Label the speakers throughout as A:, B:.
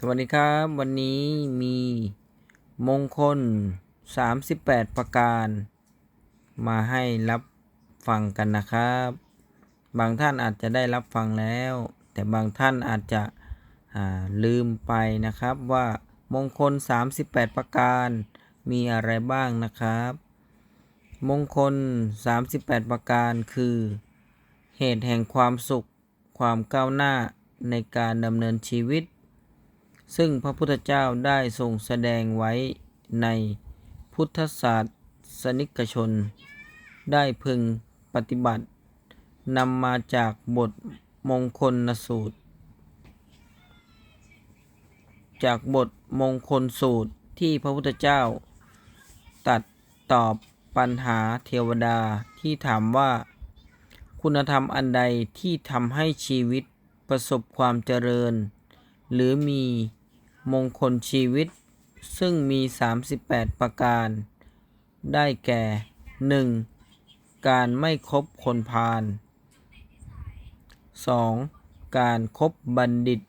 A: สวัสดีครับ วันนี้มีมงคล 38 ประการ มาให้รับฟังกันนะครับ บางท่านอาจจะได้รับฟังแล้ว แต่บางท่านอาจจะลืมไปนะครับว่ามงคล 38 ประการมีอะไรบ้างนะครับ มงคล 38 ประการคือ เหตุแห่งความสุข ความก้าวหน้าในการดำเนินชีวิต ซึ่งพระพุทธเจ้าได้ทรงแสดงไว้ในพุทธศาสนิกชน ได้พึงปฏิบัตินำมาจากบทมงคลสูตร จากบทมงคลสูตรที่พระพุทธเจ้า ตัดตอบปัญหาเทวดาที่ถามว่า คุณธรรมอันใดที่ทำให้ชีวิตประสบความเจริญ หรือมี มงคลชีวิต ซึ่งมี 38 ประการ ได้แก่ 1. การไม่คบคนพาล 2. การครบบัณฑิต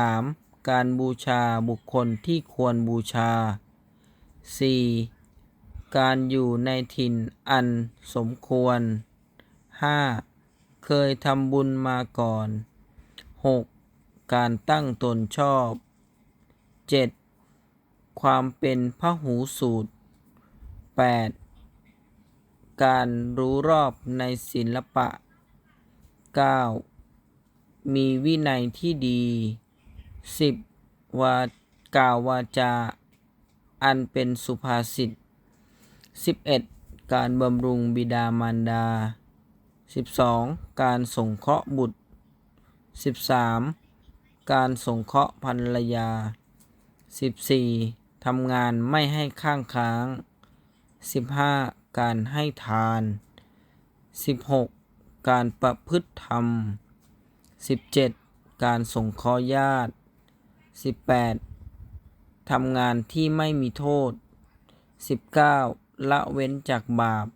A: 3. การบูชาบุคคลที่ควรบูชา 4. การอยู่ในถิ่นอันสมควร 5. เคยทำบุญมาก่อน 6. การตั้งตนชอบ 7. ความเป็นพระหูสูตร 8. การรู้รอบในศิลปะ 9. มีวินัยที่ดี 10. วากล่าววาจา อันเป็นสุภาษิต 11. การบำรุงบิดามารดา 12. การสงเคราะห์บุตร 13. การสงเคราะห์ภรรยา 14. ทำงานไม่ให้ข้างค้าง 15. การให้ทาน 16. การประพฤติธรรม 17. การสงเคราะห์ญาติ 18. ทำงานที่ไม่มีโทษ 19. ละเว้นจากบาป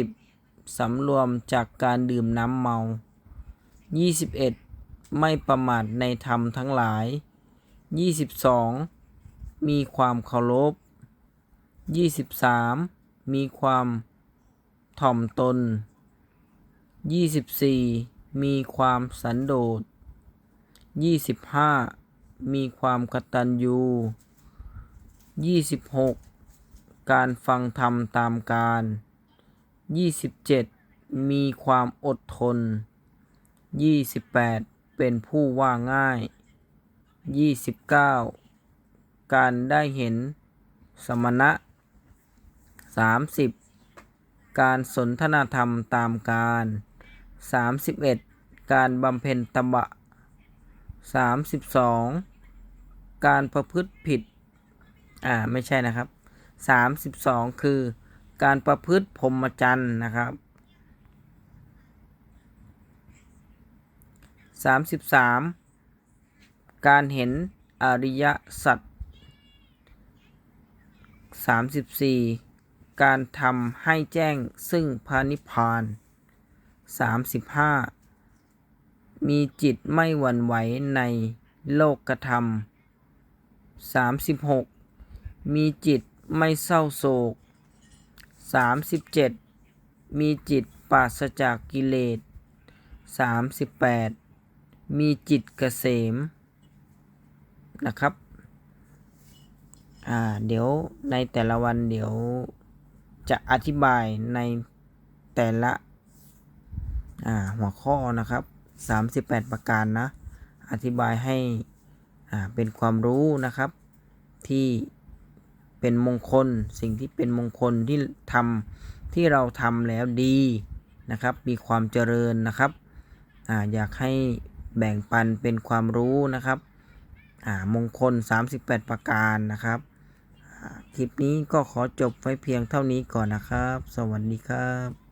A: 20. สำรวมจากการดื่มน้ำเมา 21. ไม่ประมาทในธรรมทั้งหลาย 22. มีความเคารพ 23. มีความถ่อมตน 24. มีความสันโดษ 25. มีความกตัญญู 26. การฟังธรรมตามการ 27. มีความอดทน 28. เป็นผู้ว่าง่าย 29. การได้เห็นสมณะ 30. การสนทนาธรรมตามการ 31. การบำเพ็ญตบะ 32. การประพฤติผิด อ่า ไม่ใช่นะครับ 32 คือการประพฤติพรหมจรรย์นะครับ 33 การเห็นอริยสัจ34 การทำให้แจ้งซึ่งพระนิพพาน 35 มีจิตไม่หวั่นไหวในโลกกระทำ36 มีจิตไม่เศร้าโศก 37 มีจิตปราศจากกิเลส 38 มีจิตเกษมนะครับ อ่า เดี๋ยวในแต่ละวันเดี๋ยวจะอธิบายในแต่ละ อ่า หัวข้อนะครับ 38 ประการนะ อธิบายให้ อ่า เป็นความรู้นะครับ ที่เป็นมงคล สิ่งที่เป็นมงคลที่ทำที่เราทำแล้วดีนะครับ มีความเจริญนะครับ อ่า อยากให้ แบ่งปันเป็นความรู้นะครับอ่ามงคล 38 ประการนะครับ คลิปนี้ก็ขอจบไว้เพียงเท่านี้ก่อนนะครับ สวัสดีครับ